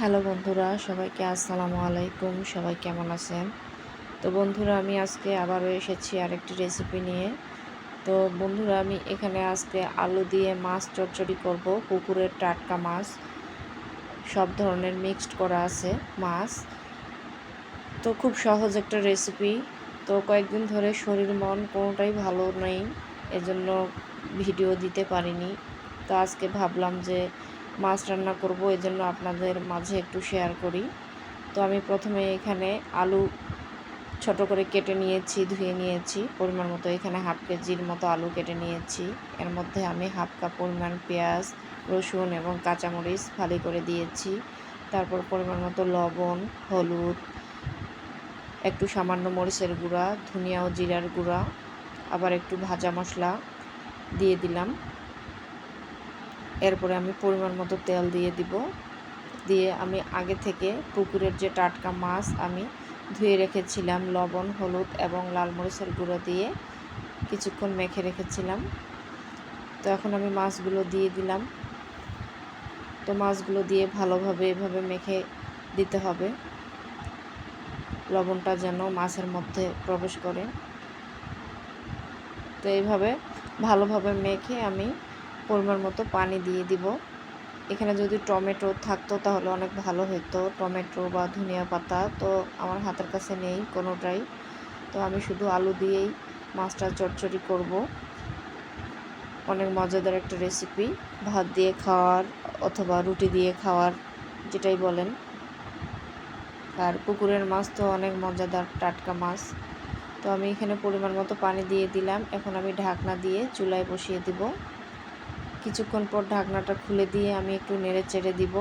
Hello বন্ধুরা, সবাইকে আসসালামু আলাইকুম। সবাই কেমন আছেন? তো বন্ধুরা, আমি আজকে আবারও এসেছি আরেকটি রেসিপি নিয়ে। তো বন্ধুরা, আমি এখানে আজকে আলু দিয়ে মাছ চচ্চড়ি করব, পুকুরের টাটকা মাছ। সব ধরনের মিক্সড করা আছে মাছ। তো খুব সহজ একটা রেসিপি তো কয়েকদিন ধরে শরীর মন কোনোটাই ভালো নেই, এজন্য ভিডিও দিতে পারিনি। তো আজকে ভাবলাম যে মাছ রান্না করব এই জন্য আপনাদের মাঝে একটু শেয়ার করি। তো আমি প্রথমে এখানে আলু ছোট করে কেটে নিয়েছি, ধুয়ে নিয়েছি। পরিমাণ মতো এখানে হাফ কেজির মতো আলু কেটে নিয়েছি। এর মধ্যে আমি হাফ কাপ পরিমাণ পেঁয়াজ, রসুন এবং কাঁচামরিচ ফালি করে দিয়েছি। তারপর পরিমাণ মতো লবণ, হলুদ, একটু সামান্য মরিচের গুঁড়া, ধনিয়া ও জিরার গুঁড়া, আবার একটু ভাজা মশলা দিয়ে দিলাম। এরপরে আমি পরিমাণ মতো তেল দিয়ে দিব। দিয়ে আমি আগে থেকে পুকুরের যে টাটকা মাছ আমি ধুয়ে রেখেছিলাম, লবণ, হলুদ এবং লাল মরিচের গুঁড়ো দিয়ে কিছুক্ষণ মেখে রেখেছিলাম। তো এখন আমি মাছগুলো দিয়ে দিলাম। তো মাছগুলো দিয়ে ভালোভাবে এভাবে মেখে দিতে হবে। লবণটা যেন মাছের মধ্যে প্রবেশ করে। তো এইভাবে ভালোভাবে মেখে আমি পরিমাণ মতো পানি দিয়ে দিব। এখানে যদি টমেটো থাকতো তাহলে অনেক ভালো হতো টমেটো বা ধনিয়া পাতা তো আমার হাতের কাছে নেই কোনোটাই। তো আমি শুধু আলু দিয়েই মাছটা চটচড়ি করব। অনেক মজাদার একটা রেসিপি। ভাত দিয়ে খাওয়ার অথবা রুটি দিয়ে খাওয়ার যেটাই বলেন। আর পুকুরের মাছ তো অনেক মজাদার টাটকা মাছ। তো আমি এখানে পরিমাণ মতো পানি দিয়ে দিলাম। এখন আমি ঢাকনা দিয়ে চুলায় বসিয়ে দিব। কিছুক্ষণ পর ঢাকনাটা খুলে দিয়ে আমি একটু নেড়ে চেড়ে দিব।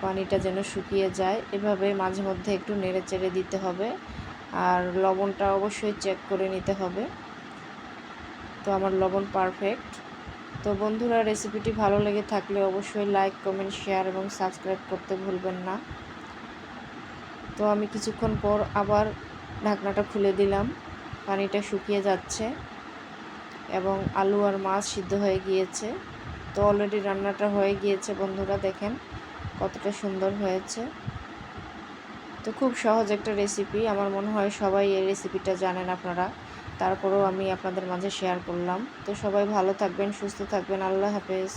পানিটা যেন শুকিয়ে যায়। এভাবে মাঝে মধ্যে একটু নেড়ে চেড়ে দিতে হবে। আর লবণটা অবশ্যই চেক করে নিতে হবে। তো আমার লবণ পারফেক্ট তো বন্ধুরা রেসিপিটি ভালো লেগে থাকলে অবশ্যই লাইক কমেন্ট শেয়ার এবং সাবস্ক্রাইব করতে ভুলবেন না। তো আমি কিছুক্ষণ পর আবার ঢাকনাটা খুলে দিলাম। পানিটা শুকিয়ে যাচ্ছে। এবং আলু আর মাছ সিদ্ধ হয়ে গিয়েছে। তো অলরেডি রান্নাটা হয়ে গিয়েছে বন্ধুরা, দেখেন কতটা সুন্দর হয়েছে। তো খুব সহজ একটা রেসিপি আমার মনে হয় সবাই এই রেসিপিটা জানেন আপনারা। তারপরেও আমি আপনাদের মাঝে শেয়ার করলাম। তো সবাই ভালো থাকবেন, সুস্থ থাকবেন, আল্লাহ হাফেজ।